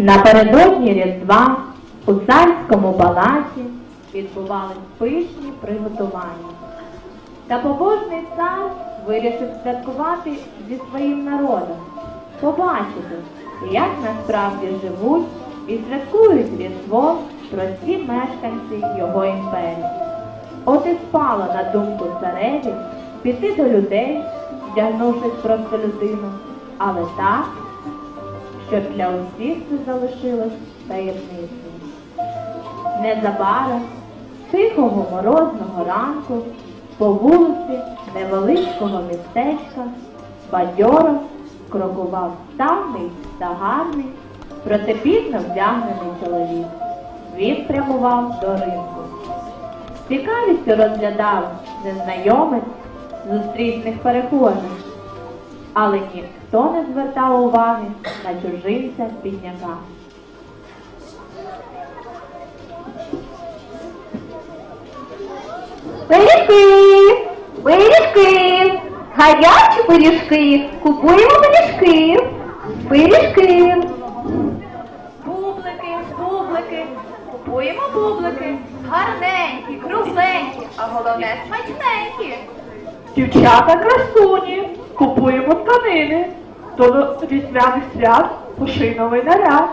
Напередодні Різдва у царському палаці відбувались пишні приготування. Та побожний цар вирішив святкувати зі своїм народом, побачити, як насправді живуть і святкують Різдво прості мешканці його імперії. От і спало на думку цареві піти до людей, вдягнувшись просто людину, але так, щоб для усіх залишилось таємницею. Незабаром, тихого морозного ранку, по вулиці невеличкого містечка бадьоро крокував ставний та гарний, проте бідно вдягнений чоловік. Він прямував до ринку. З цікавістю розглядав незнайомець зустрічних перехожих, але ніхто не звертав уваги на чужинця бідняка. Пиріжки, пиріжки, гарячі пиріжки, купуємо пиріжки, пиріжки. Бублики, бублики, купуємо бублики. Гарненькі, кругленькі, а головне смачненькі. Дівчата красуні, купуємо тканини. До різдвяних свят поший новий наряд.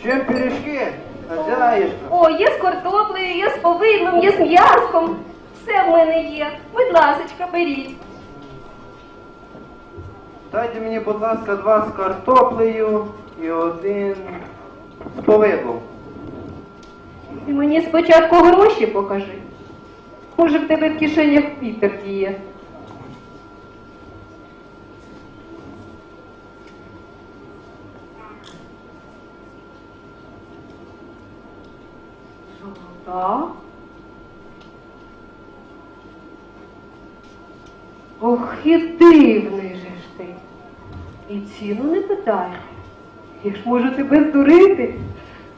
Ще пиріжки? Хазяїшка. О, є з картоплею, є з повидлом, є з м'язком. Все в мене є. Будь ласочка, беріть. Дайте мені, будь ласка, два з картоплею і один з повидлом. Ти мені спочатку гроші покажи. Може, в тебе в кишенях Пітер діє. Золота? Ох, і дивний же ж ти. І ціну не питає. Я ж можу тебе здурити.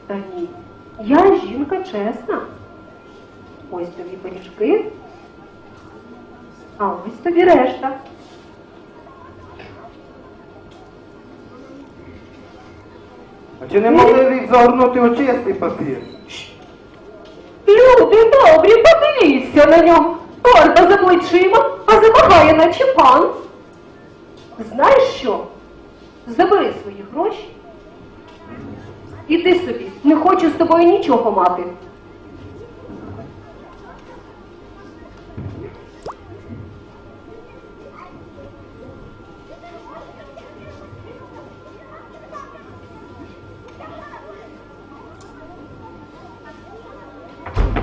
Та ні, я жінка чесна. Ось тобі пиріжки, а ось тобі решта. А чи не могли їх загорнути у папір? Люди добрі, подивіться на нього. Торба за плечима, а замагає наче пан. Знаєш що? Забери свої гроші. Іди собі, не хочу з тобою нічого мати.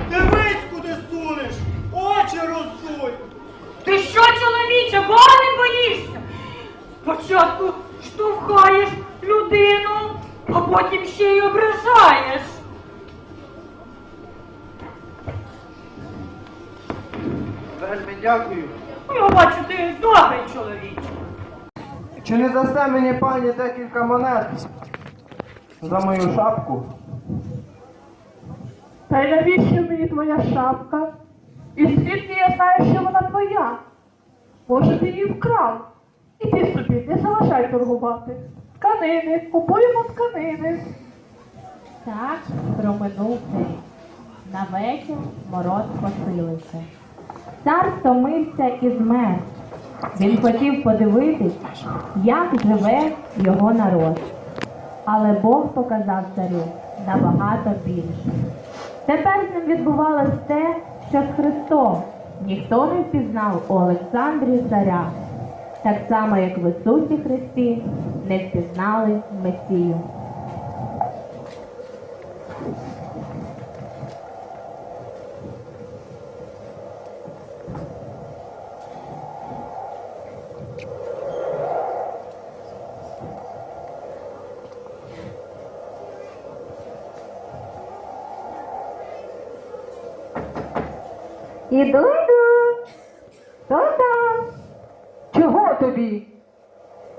Дивись, куди сунеш! Очі розсуй! Ти що, чоловіче, Бога не боїшся? Спочатку штовхаєш людину, а потім ще й ображаєш. Вельми дякую. Я бачу, ти добрий чоловік. Чи не дасте мені пані декілька монет за мою шапку? Та й навіщо мені твоя шапка? І звідки я знаю, що вона твоя? Може, ти її вкрав? Іди собі, не заважай торгувати. Тканини, купуємо тканини. Так проминув день. На вечір мороз посилився. Цар стомився і змер. Він хотів подивитись, як живе його народ. Але Бог показав царю набагато більше. Тепер з ним відбувалось те, що з Христом. Ніхто не впізнав у Олександрі царя, так само, як в Ісусі Христі не впізнали Месію. Іду, йду. Та-та! Чого тобі?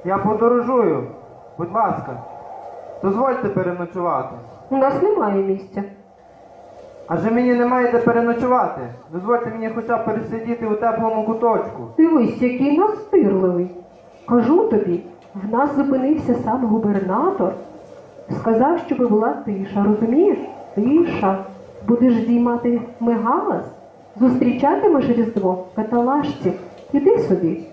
Я подорожую. Будь ласка, дозвольте переночувати. У нас немає місця. Адже мені немає де переночувати. Дозвольте мені хоча б пересидіти у теплому куточку. Дивись, який настирливий. Кажу тобі, в нас зупинився сам губернатор. Сказав, щоб була тиша, розумієш? Тиша. Будеш здіймати мегалас, зустрічатимеш Різдво в каталажці. Іди собі.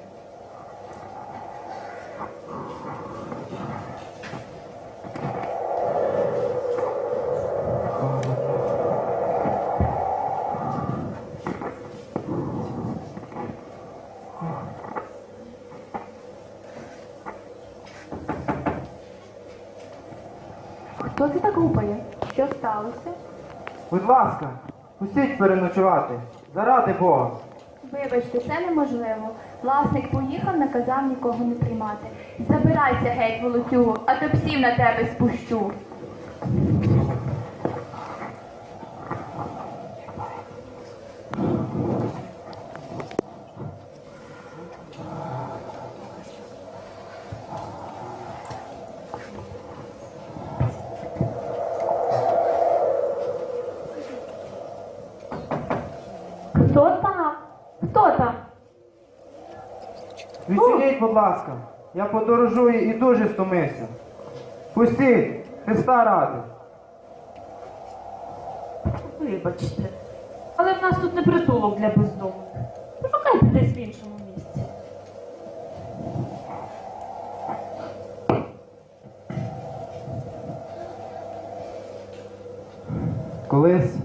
Хто це так гупає? Що сталося? Будь ласка, пустіть переночувати. Заради Бога. Вибачте, це неможливо. Власник поїхав, наказав нікого не приймати. Забирайся геть, волоцюгу, а то псів на тебе спущу. Хто там? Хто там? Відчиніть, будь ласка. Я подорожую і дуже стомився. Пустіть, Христа ради. Вибачте, але в нас тут не притулок для бездомних. Пошукайте десь в іншому місці. Колись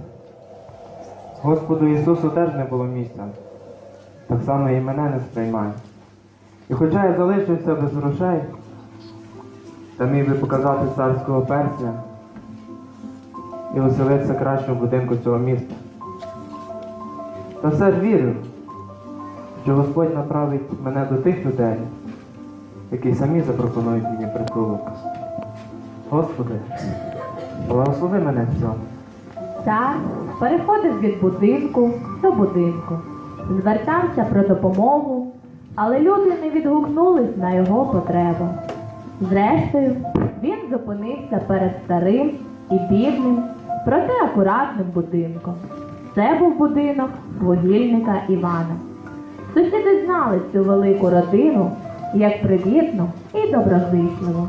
Господу Ісусу теж не було місця. Так само і мене не сприймає. І хоча я залишився без грошей, та міг би показати царського перця і оселитися краще будинку цього міста. Та все ж вірю, що Господь направить мене до тих людей, які самі запропонують мені притулок. Господи, благослови мене в цьому. Цар переходив від будинку до будинку, звертався про допомогу, але люди не відгукнулись на його потребу. Зрештою, він зупинився перед старим і бідним, проте акуратним будинком. Це був будинок вугільника Івана. Сусіди знали цю велику родину як привітну і доброзичливу.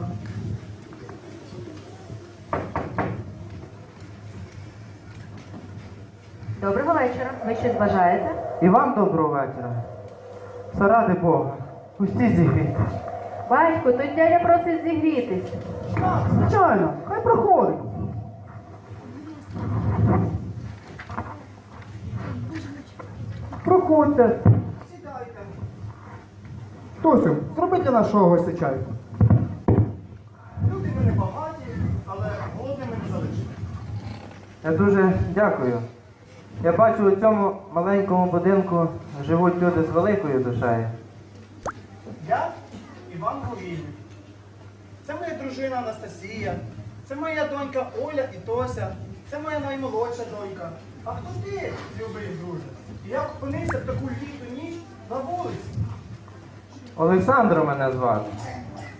Доброго вечора. Ви щось бажаєте? І вам доброго вечора. Заради Бога, пустіть зігріти. Батько, тут дядя просить зігрітись. Звичайно, хай проходить. Проходьте. Сідайте. Тосю, зроби для нашого гостя чай. Люди ми не багаті, але голодними не залишимо. Я дуже дякую. Я бачу у цьому маленькому будинку живуть люди з великою душею. Я Іван Говільник. Це моя дружина Анастасія. Це моя донька Оля і Тося. Це моя наймолодша донька. А хто ти, любий друже? І як опинився в таку літу ніч на вулиці? Олександро мене звати.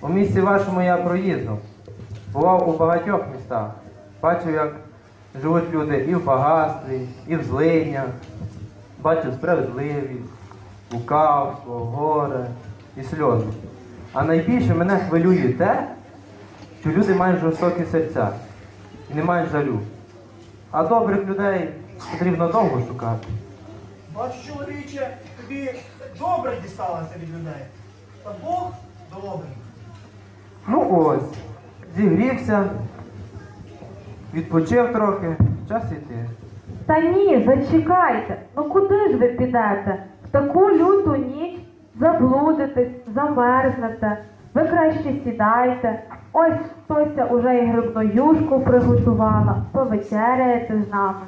У місті вашому я проїздом. Бував у багатьох містах. Бачив, як живуть люди і в багатстві, і в злиднях. Бачив справедливість, лукавство, горе і сльози. А найбільше мене хвилює те, що люди мають жорстокі серця і не мають жалю. А добрих людей потрібно довго шукати. Бачу, чоловіче, тобі добре дісталося від людей. Та Бог добрий. Ну ось, зігрівся, відпочив трохи, час іти. Та ні, зачекайте. Ну куди ж ви підете? В таку люту ніч заблудитесь, замерзнете. Ви краще сідайте. Ось Тося уже і грибну юшку приготувала. Повечеряєте з нами.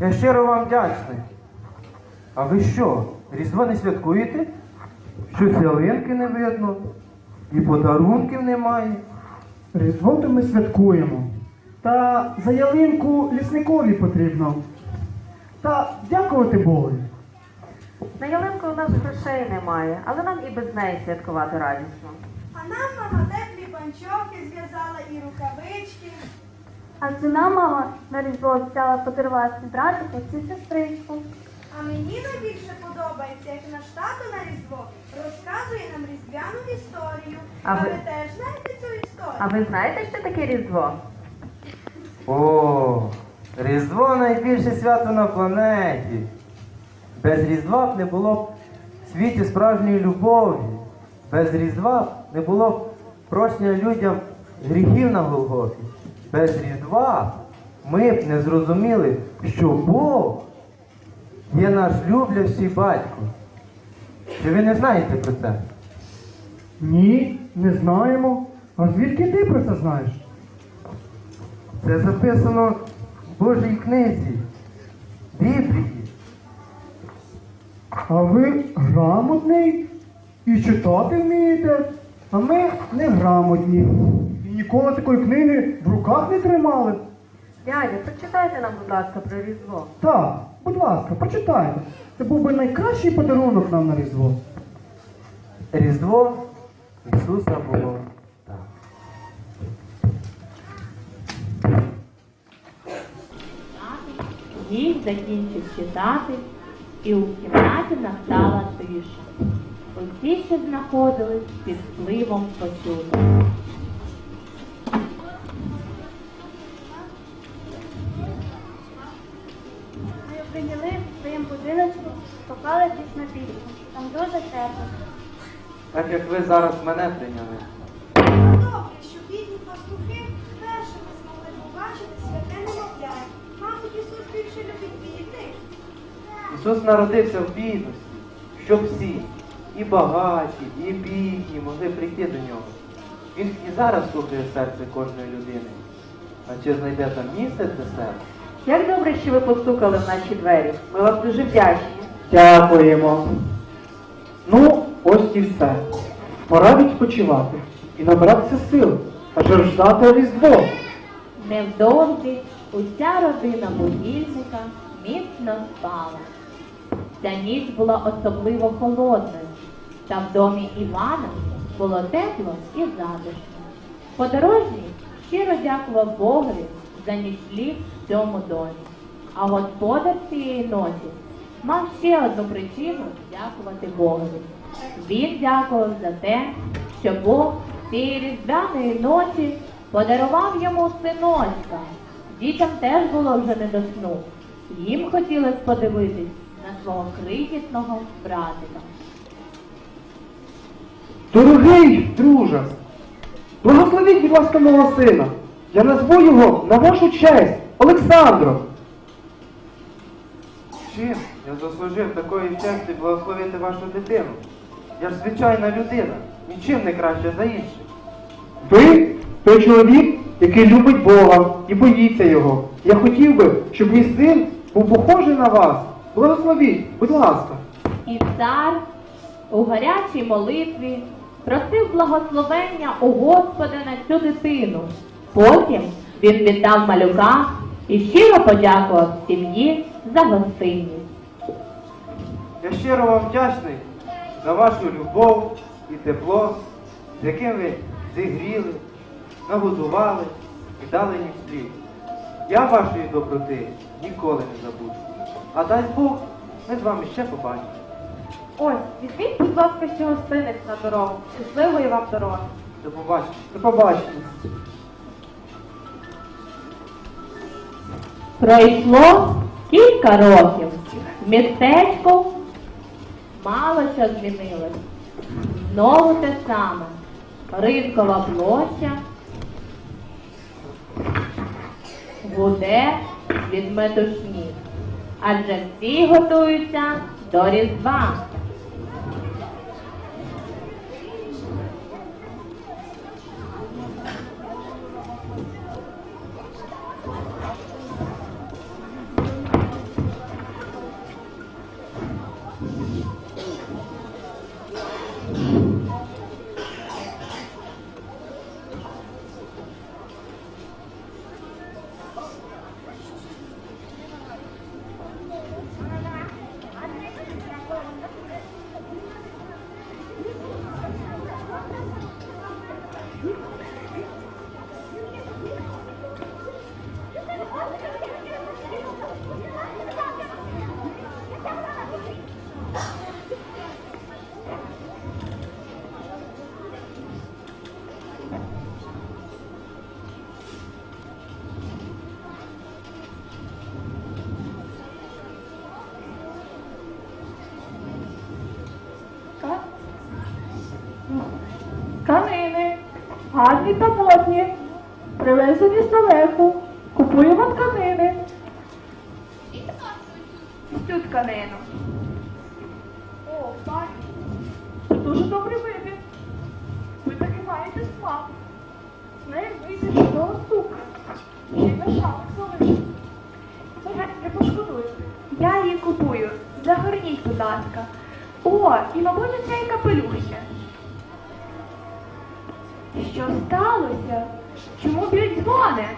Я щиро вам вдячний. А ви що, Різдво не святкуєте? Щось ялинки не видно, і подарунків немає. Різдво то ми святкуємо. Та за ялинку лісникові потрібно. Та дякувати Богу. На ялинку у нас грошей немає, але нам і без неї святкувати радісно. А нам мама теплі панчохи зв'язала і рукавички. А це нам мама на різдво взяла подарувати братика чи сестричку. А мені найбільше подобається, як наш тато на різдво розказує нам різдвяну історію. А ви теж знаєте цю історію? А ви знаєте, що таке Різдво? О, Різдво найбільше свято на планеті. Без Різдва б не було б в світі справжньої любові. Без Різдва б не було б прощення людям гріхів на Голгофі. Без Різдва ми б не зрозуміли, що Бог є наш люблячий батько. Чи ви не знаєте про це? Ні, не знаємо. А звідки ти про це знаєш? Це записано в Божій книзі, Біблії. А ви грамотний і читати вмієте, а ми не грамотні. І ніколи такої книги в руках не тримали. Дядя, прочитайте нам, будь ласка, про Різдво. Так, будь ласка, прочитайте. Це був би найкращий подарунок нам на Різдво. Різдво Ісуса було так. Їй закінчив читати, і у кімнаті настала тиша. Усі, що знаходились під впливом почули. Ми прийняли своєму будиночку, попали десь на пісню. Там дуже тепло. Так як ви зараз мене прийняли. Добре, що бідні пастухи першими змогли побачити святе немовля. Мабуть, Ісус більше любить бідних. Ісус народився в бідності, щоб всі, і багаті, і бідні, могли прийти до нього. Він і зараз слухає серце кожної людини. А чи знайде там місце для себе? Як добре, що ви постукали в наші двері. Ми вам дуже вдячні. Дякуємо. Ну, ось і все. Пора відпочивати і набиратися сил. Адже ж завтра Різдво. Невдовзі уся родина будільника міцно спала. Ця ніч була особливо холодною, та в домі Івана було тепло і затишно. Подорожній щиро дякував Богові за нічліг в цьому домі. А господар цієї ночі мав ще одну причину дякувати Богові. Він дякував за те, що Бог цієї різдвяної ночі подарував йому синочка. Дітям теж було вже не до сну. Їм хотілося подивитись на свого крихітного братика. Дорогий друже, благословіть, будь ласка, мого сина. Я назву його на вашу честь, Олександром. Чим я заслужив такої честі благословити вашу дитину? Я ж звичайна людина, нічим не краще за інших. Ви той чоловік, який любить Бога і боїться його. Я хотів би, щоб мій син був похожий на вас. Благословіть, будь ласка. І цар у гарячій молитві просив благословення у Господа на цю дитину. Потім він віддав малюка і щиро подякував сім'ї за гостинність. Я щиро вам вдячний за вашу любов і тепло, з яким ви зігріли, нагодували і дали мені слів. Я вашої доброти ніколи не забуду. А дасть Бог, ми з вами ще побачимо. Ось, візьміть, будь ласка, ще гостинець на дорогу. Щасливої вам дороги. До побачення. До побачення. Пройшло кілька років. Містечко мало що змінилось. Знову те саме. Ринкова площа. Гуде від метушні. Адже всі готуються до Різдва. Гарні та модні, привезені з далеку, купуємо тканини. Цю тканину. О, пані. Це дуже добрий вибір. Ви таки маєте смак. З нею вийде чудова сукня. Ще й на шапок залишиться. Геть не пошкодуєте. Я її купую. Загорніть, будь ласка. О, і, мабуть, цей капелюх ще. Що сталося? Чому б'ють дзвони?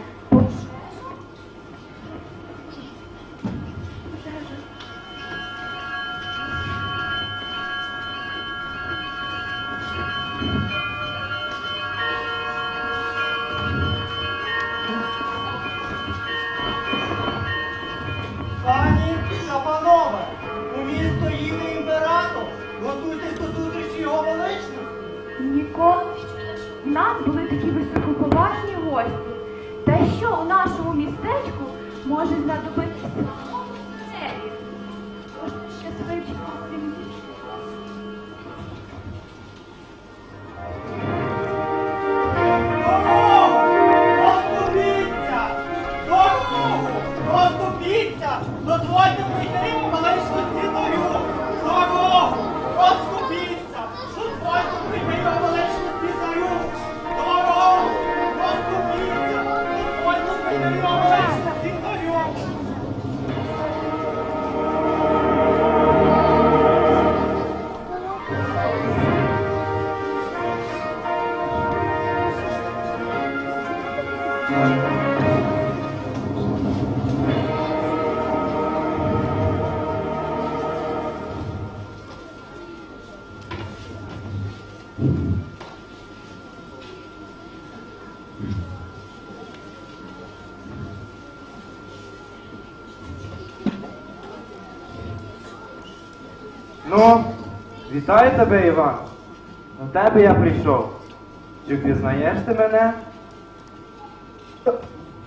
Може знадобитися вітаю тебе, Іван. До тебе я прийшов. Чи впізнаєш ти мене?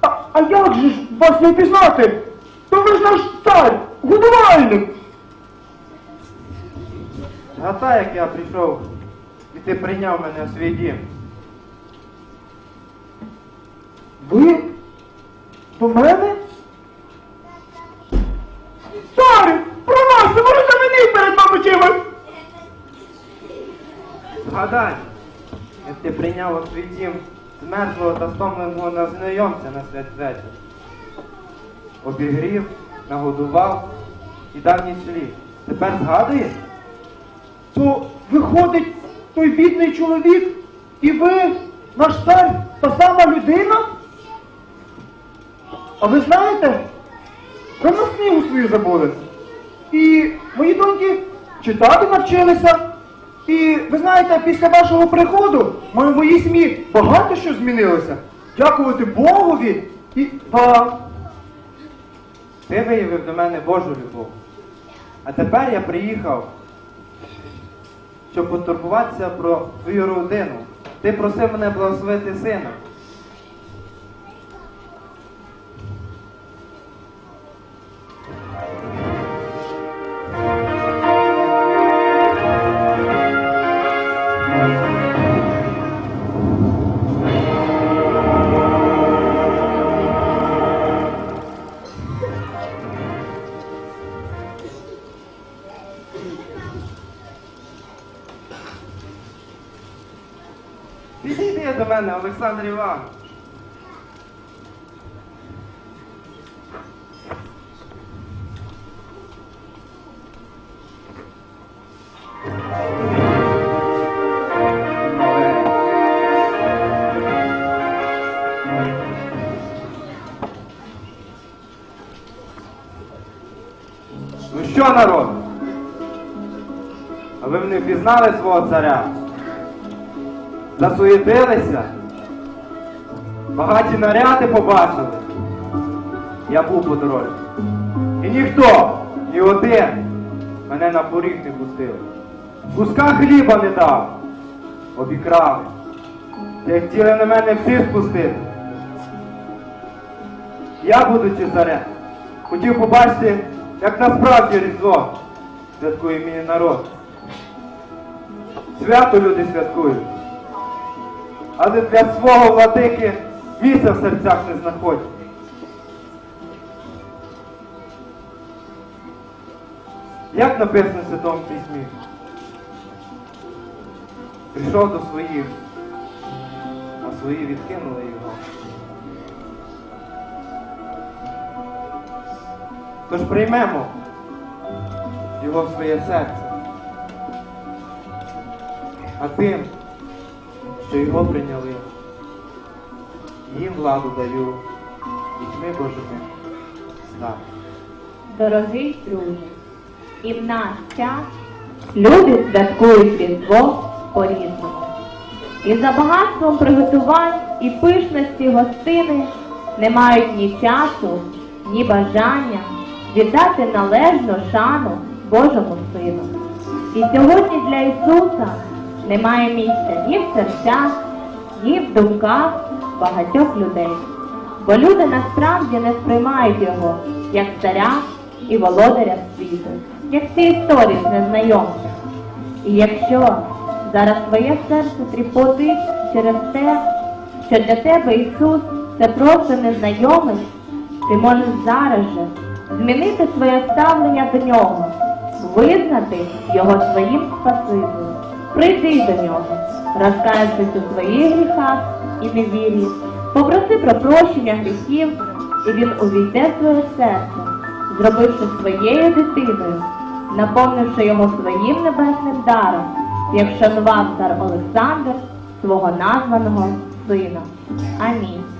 А, а як же ж вас не впізнати? То ви ж наш цар, годувальник. Згадай, як я прийшов, і ти прийняв мене в свій дім. Ви? До мене? Прийняв свій дім змерзлого та стомленого незнайомця на свят вечір. Обігрів, нагодував і дав нічліг. Тепер згадуєш? То виходить той бідний чоловік, і ви, наш цар, та сама людина? А ви знаєте, ви нас книгу свою забули. І мої доньки читати навчилися. І ви знаєте, після вашого приходу в моїй сім'ї багато що змінилося. Дякувати Богові і вам. Ти виявив до мене Божу любов. А тепер я приїхав, щоб потурбуватися про твою родину. Ти просив мене благословити сина. Олександр Іванович. Ну що, народ? А ви не впізнали свого царя? Засуєтилися? Багаті наряди побачили. Я був по дорозі. І ніхто, ні один мене на поріг не пустив. Куска хліба не дав. Обікрали. Та хотіли на мене всі спустити. Я, будучи царем, хотів побачити, як насправді Різдво святкує мій народ. Свято люди святкують. але для свого владики місця в серцях не знаходь. Як написано в Святому Письмі? Прийшов до своїх, а свої відкинули його. Тож приймемо його в своє серце. А тим, що його прийняли, їм владу даю, дітьми Божими стати. Дорогий друже, і в наш час люди святкують Різдво по-різному. І за багатством приготувань і пишності гостини не мають ні часу, ні бажання віддати належну шану Божому Сину. І сьогодні для Ісуса немає місця ні в серцях, ні в думках багатьох людей. Бо люди насправді не сприймають його як царя і володаря світу, як ці історії з. І якщо зараз твоє серце тріпотить через те, що для тебе Ісус це просто незнайомець, ти можеш зараз же змінити своє ставлення до нього, визнати його своїм спасителем. Прийди до нього, розкаявшись у своїх гріхах і невірі, попроси про прощення гріхів, і він увійде в твоє серце, зробивши своєю дитиною, наповнивши його своїм небесним даром, як шанував цар Олександр свого названого сина. Амінь.